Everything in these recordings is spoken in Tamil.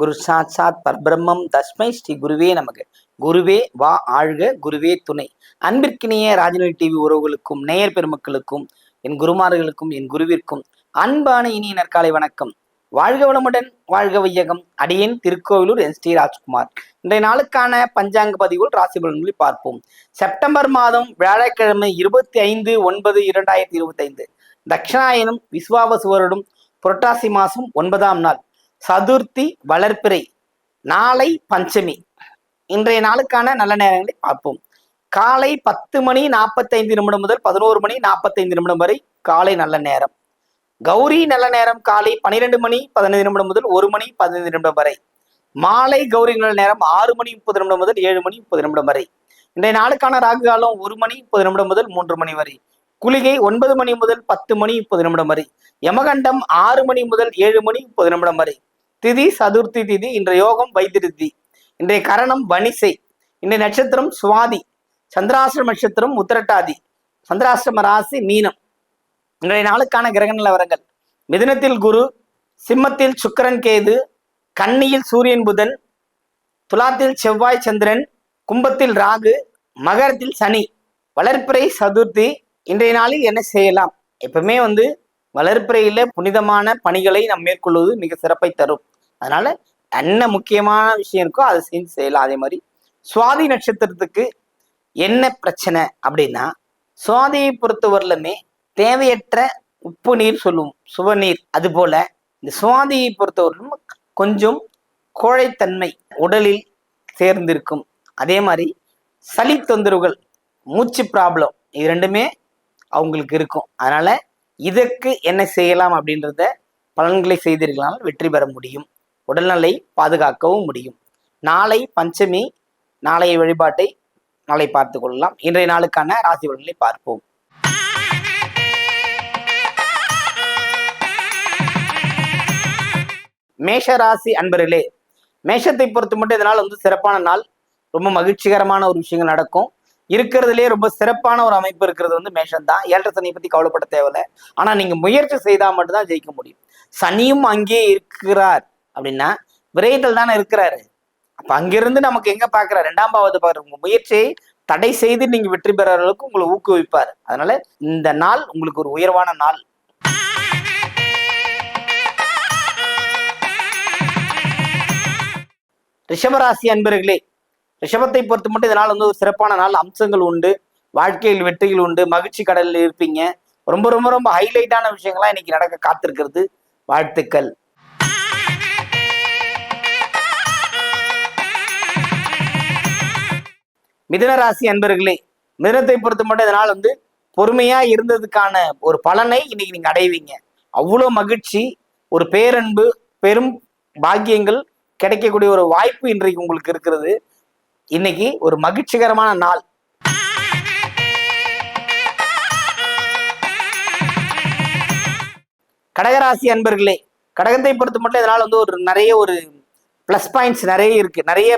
குரு சாட்சாத் பரபிரம்மம் தஸ்மை ஸ்ரீ குருவே நமக்கு குருவே வா ஆழ்க குருவே துணை. அன்பிற்கினிய ராஜநிலை டிவி உறவுகளுக்கும் நேயர் பெருமக்களுக்கும் என் குருமார்களுக்கும் என் குருவிற்கும் அன்பான இனிய நற்காலை வணக்கம். வாழ்க வளமுடன் வாழ்க வையகம். அடியேன் திருக்கோவிலூர் என் ஸ்ரீ ராஜ்குமார். இன்றைய நாளுக்கான பஞ்சாங்க பதிவுகள் ராசி பலன்களை பார்ப்போம். செப்டம்பர் மாதம் வியாழக்கிழமை இருபத்தி ஐந்து ஒன்பது இரண்டாயிரத்தி இருபத்தி ஐந்து தட்சிணாயனும் விஸ்வாவசுவரடும் புரட்டாசி மாசம் ஒன்பதாம் நாள். சதுர்த்தி வளர்ப்பிறை நாளை பஞ்சமி. இன்றைய நாளுக்கான நல்ல நேரங்களை பார்ப்போம். காலை பத்து மணி நாற்பத்தைந்து நிமிடம் முதல் பதினோரு மணி நாற்பத்தைந்து நிமிடம் வரை காலை நல்ல நேரம். கௌரி நல்ல நேரம் காலை பனிரெண்டு மணி பதினைந்து நிமிடம் முதல் ஒரு மணி பதினைந்து நிமிடம் வரை. மாலை கௌரி நல்ல நேரம் ஆறு மணி முப்பது நிமிடம் முதல் ஏழு மணி முப்பது நிமிடம் வரை. இன்றைய நாளுக்கான ராகு காலம் ஒரு மணி முப்பது நிமிடம் முதல் மூன்று மணி வரை. குளிகை ஒன்பது மணி முதல் பத்து மணி முப்பது நிமிடம் வரை. யமகண்டம் ஆறு மணி முதல் ஏழு மணி முப்பது நிமிடம் வரை. திதி சதுர்த்தி திதி இன்றைய யோகம் வைத்திருதி இன்றைய கரணம் வனிசை இன்றைய நட்சத்திரம் சுவாதி. சந்திராசிரம நட்சத்திரம் உத்திரட்டாதி. சந்திராசிரம ராசி மீனம். இன்றைய நாளுக்கான கிரக நிலவரங்கள் மிதுனத்தில் குரு சிம்மத்தில் சுக்கிரன் கேது கன்னியில் சூரியன் புதன் துலாத்தில் செவ்வாய் சந்திரன் கும்பத்தில் ராகு மகரத்தில் சனி வளர்ப்பிறை சதுர்த்தி இன்றைய நாளில் என்ன செய்யலாம்? எப்பவுமே வந்து வளர்ப்பிறையில புனிதமான பணிகளை நாம் மேற்கொள்வது மிக சிறப்பை தரும். அதனால என்ன முக்கியமான விஷயம் இருக்கோ அதை செஞ்சு செய்யலாம். அதே மாதிரி சுவாதி நட்சத்திரத்துக்கு என்ன பிரச்சனை அப்படின்னா சுவாதியை பொறுத்தவரையிலுமே தேவையற்ற உப்பு நீர் சொல்லுவோம் சுவநீர் அது போல இந்த சுவாதியை பொறுத்தவரையிலும் கொஞ்சம் கோழைத்தன்மை உடலில் சேர்ந்திருக்கும். அதே மாதிரி சளி தொந்தரவுகள் மூச்சு ப்ராப்ளம் இது ரெண்டுமே அவங்களுக்கு இருக்கும். அதனால இதற்கு என்ன செய்யலாம் அப்படின்றத பலன்களை செய்திருக்கலாம் வெற்றி பெற முடியும். உடல்நலை பாதுகாக்கவும் முடியும். நாளை பஞ்சமி நாளைய வழிபாட்டை நாளை பார்த்து கொள்ளலாம். இன்றைய நாளுக்கான ராசி பலன்களை பார்ப்போம். மேஷ ராசி அன்பர்களே மேஷத்தை பொறுத்து மட்டும் இதனால் வந்து சிறப்பான நாள் ரொம்ப மகிழ்ச்சிகரமான ஒரு விஷயங்கள் நடக்கும். இருக்கிறதுலே ரொம்ப சிறப்பான ஒரு அமைப்பு இருக்கிறது வந்து மேஷம் தான் ஏழரை சனியை பத்தி கவலைப்பட தேவையில்லை. ஆனா நீங்க முயற்சி செய்தா மட்டும்தான் ஜெயிக்க முடியும். சனியும் அங்கேயே இருக்கிறார் அப்படின்னா விரயத்தில் தானே இருக்கிறாரு. அப்ப அங்கிருந்து நமக்கு எங்க பாக்குறாரு? ரெண்டாம் பாவது பாக்குற உங்க முயற்சியை தடை செய்து நீங்க வெற்றி பெற அளவுக்கு உங்களை ஊக்குவிப்பார். அதனால இந்த நாள் உங்களுக்கு ஒரு உயர்வான நாள். ரிஷபராசி அன்பர்களே ரிஷபத்தை பொறுத்து மட்டும் இதனால் வந்து ஒரு சிறப்பான நாள் அம்சங்கள் உண்டு வாழ்க்கையில் வெற்றிகள் உண்டு மகிழ்ச்சி கடலில் இருப்பீங்க. ரொம்ப ரொம்ப ரொம்ப ஹைலைட்டான விஷயங்கள்லாம் இன்னைக்கு நடக்க காத்திருக்கிறது. வாழ்த்துக்கள். மிதனராசி அன்பர்களே மிதனத்தை பொறுத்த மட்டும் இதனால் வந்து பொறுமையா இருந்ததுக்கான ஒரு பலனை இன்னைக்கு நீங்க அடைவீங்க. அவ்வளோ மகிழ்ச்சி ஒரு பேரன்பு பெரும் பாக்கியங்கள் கிடைக்கக்கூடிய ஒரு வாய்ப்பு இன்றைக்கு உங்களுக்கு இருக்கிறது. இன்னைக்கு ஒரு மகிழ்ச்சிகரமான நாள். கடகராசி அன்பர்களே கடகத்தை பொறுத்த மட்டும் இதனால் வந்து ஒரு நிறைய ஒரு ப்ளஸ் பாயிண்ட்ஸ் நிறைய இருக்கு. நிறைய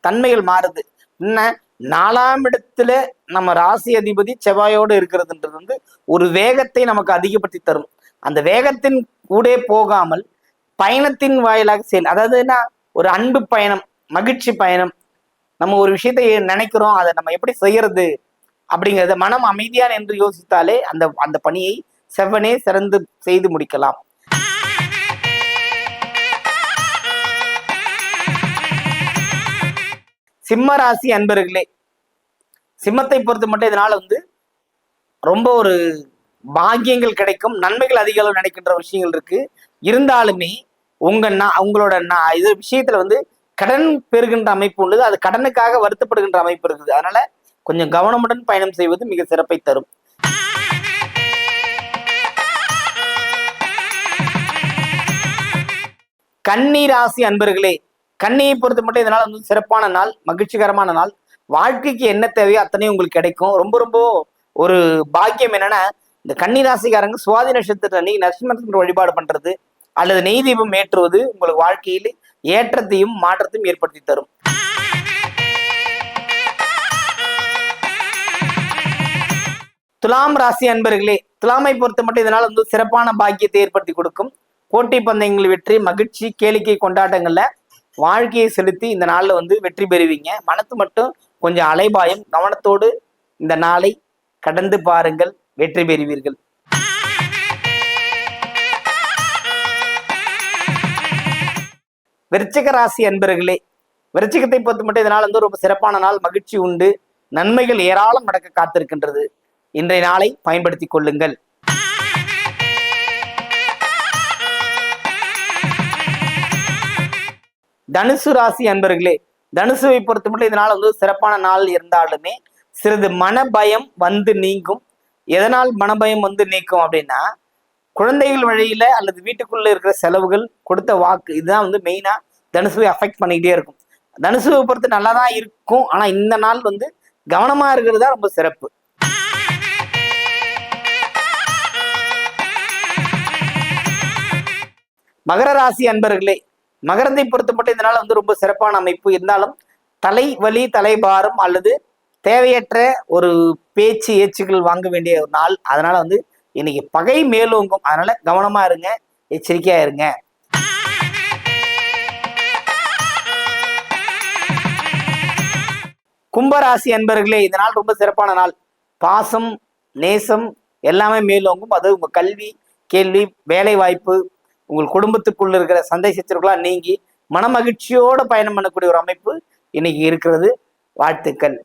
தன்மைகள் மாறுது. என்ன? நாலாம் இடத்துல நம்ம ராசி அதிபதி செவ்வாயோடு இருக்கிறதுன்றது வந்து ஒரு வேகத்தை நமக்கு அதிகப்படுத்தி தரும். அந்த வேகத்தின் கூட போகாமல் பயணத்தின் வாயிலாக செயல் அதாவது என்ன? ஒரு அன்பு பயணம் மகிழ்ச்சி பயணம் நம்ம ஒரு விஷயத்தை நினைக்கிறோம் அதை நம்ம எப்படி செய்யறது அப்படிங்கிறத மனம் அமைதியான என்று யோசித்தாலே அந்த அந்த பணியை செவ்வனே சிறந்து செய்து முடிக்கலாம். சிம்ம ராசி அன்பர்களே சிம்மத்தை பொறுத்து மட்டும் இதனால வந்து ரொம்ப ஒரு பாக்கியங்கள் கிடைக்கும் நன்மைகள் அதிக அளவு நினைக்கின்ற விஷயங்கள் இருக்கு. இருந்தாலுமே உங்க நான் உங்களோட நான் இது விஷயத்துல வந்து கடன் பெறுகின்ற அமைப்பு உள்ளது. அது கடனுக்காக வருத்தப்படுகின்ற அமைப்பு இருக்குது. அதனால கொஞ்சம் கவனமுடன் பயணம் செய்வது மிக சிறப்பை தரும். கன்னி ராசி அன்பர்களே கன்னியை பொறுத்த மட்டும் இதனால் வந்து சிறப்பான நாள் மகிழ்ச்சிகரமான நாள். வாழ்க்கைக்கு என்ன தேவையோ அத்தனையும் உங்களுக்கு கிடைக்கும். ரொம்ப ரொம்ப ஒரு பாக்கியம் என்னன்னா இந்த கன்னி ராசிக்காரங்க சுவாதி நட்சத்திரத்தை அன்னைக்கு நரசிம்மத்தின் வழிபாடு பண்றது. அல்லது நெய் தீபம் ஏற்றுவது உங்களுக்கு வாழ்க்கையில் ஏற்றத்தையும் மாற்றத்தையும் ஏற்படுத்தி தரும். துலாம் ராசி அன்பர்களே துலாமை பொறுத்த மட்டும் இதனால் வந்து சிறப்பான பாக்கியத்தை ஏற்படுத்தி கொடுக்கும். போட்டி பந்தயங்கள் வெற்றி மகிழ்ச்சி கேளிக்கை கொண்டாட்டங்களில் வாழ்க்கையை செலுத்தி இந்த நாளில் வந்து வெற்றி பெறுவீங்க. மனத்து மட்டும் கொஞ்சம் அலைபாயம் கவனத்தோடு இந்த நாளை கடந்து பாருங்கள் வெற்றி பெறுவீர்கள். விருச்சிக ராசி அன்பர்களே விருச்சிகத்தை பொறுத்து மட்டும் இதனால் வந்து ரொம்ப சிறப்பான நாள் மகிழ்ச்சி உண்டு. நன்மைகள் ஏராளம் நடக்க காத்திருக்கின்றது. இன்றைய நாளை பயன்படுத்திக் கொள்ளுங்கள். தனுசு ராசி அன்பர்களே தனுசுவை பொறுத்து மட்டும் இதனால் வந்து சிறப்பான நாள் இருந்தாலுமே சிறிது மனபயம் வந்து நீங்கும். எதனால் மனபயம் வந்து நீக்கும் அப்படின்னா குழந்தைகள் வழியில அல்லது வீட்டுக்குள்ள இருக்கிற செலவுகள் கொடுத்த வாக்கு இதுதான் வந்து மெயினா தனுசுவை அஃபெக்ட் பண்ணிக்கிட்டே இருக்கும். தனுசுவை பொறுத்து நல்லா தான் இருக்கும் ஆனா இந்த நாள் வந்து கவனமா இருக்கிறது தான் ரொம்ப சிறப்பு. மகர ராசி அன்பர்களே மகரத்தை பொறுத்த மட்டும் இதனால வந்து ரொம்ப சிறப்பான அமைப்பு. இருந்தாலும் தலைவலி தலைபாரம் அல்லது தேவையற்ற ஒரு பேச்சு ஏச்சுகள் வாங்க வேண்டிய ஒரு நாள். அதனால வந்து இன்னைக்கு பகை மேலோங்கும். அதனால கவனமா இருங்க. எச்சரிக்கையா இருங்க. கும்பராசி அன்பர்களே இந்த நாள் ரொம்ப சிறப்பான நாள். பாசம் நேசம் எல்லாமே மேலோங்கும். அது உங்க கல்வி கேள்வி வேலை வாய்ப்பு உங்கள் குடும்பத்துக்குள்ள இருக்கிற சந்தை சச்சரவுகளாம் நீங்கி மனமகிழ்ச்சியோட பயணம் பண்ணக்கூடிய ஒரு அமைப்பு இன்னைக்கு இருக்கிறது. வாழ்த்துக்கள்.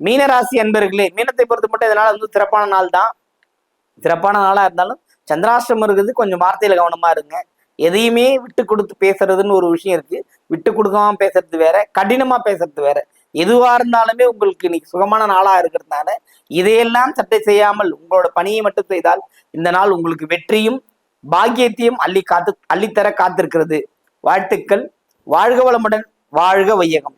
மீனராசி அன்பர்களே மீனத்தை பொறுத்து மட்டும் இதனால வந்து சிறப்பான நாள் தான். சிறப்பான நாளா இருந்தாலும் சந்திராஷ்டிரம் இருக்கிறது கொஞ்சம் வார்த்தையில கவனமா இருங்க. எதையுமே விட்டு கொடுத்து பேசுறதுன்னு ஒரு விஷயம் இருக்கு. விட்டு கொடுக்காம பேசுறது வேற கடினமா பேசுறது வேற. எதுவா இருந்தாலுமே உங்களுக்கு இன்னைக்கு சுகமான நாளா இருக்கிறதுனால இதையெல்லாம் சட்டை செய்யாமல் உங்களோட பணியை மட்டும் செய்தால் இந்த நாள் உங்களுக்கு வெற்றியும் பாக்கியத்தையும் அள்ளி காத்து அள்ளித்தர காத்திருக்கிறது. வாழ்த்துக்கள். வாழ்க வளமுடன். வாழ்க வையகம்.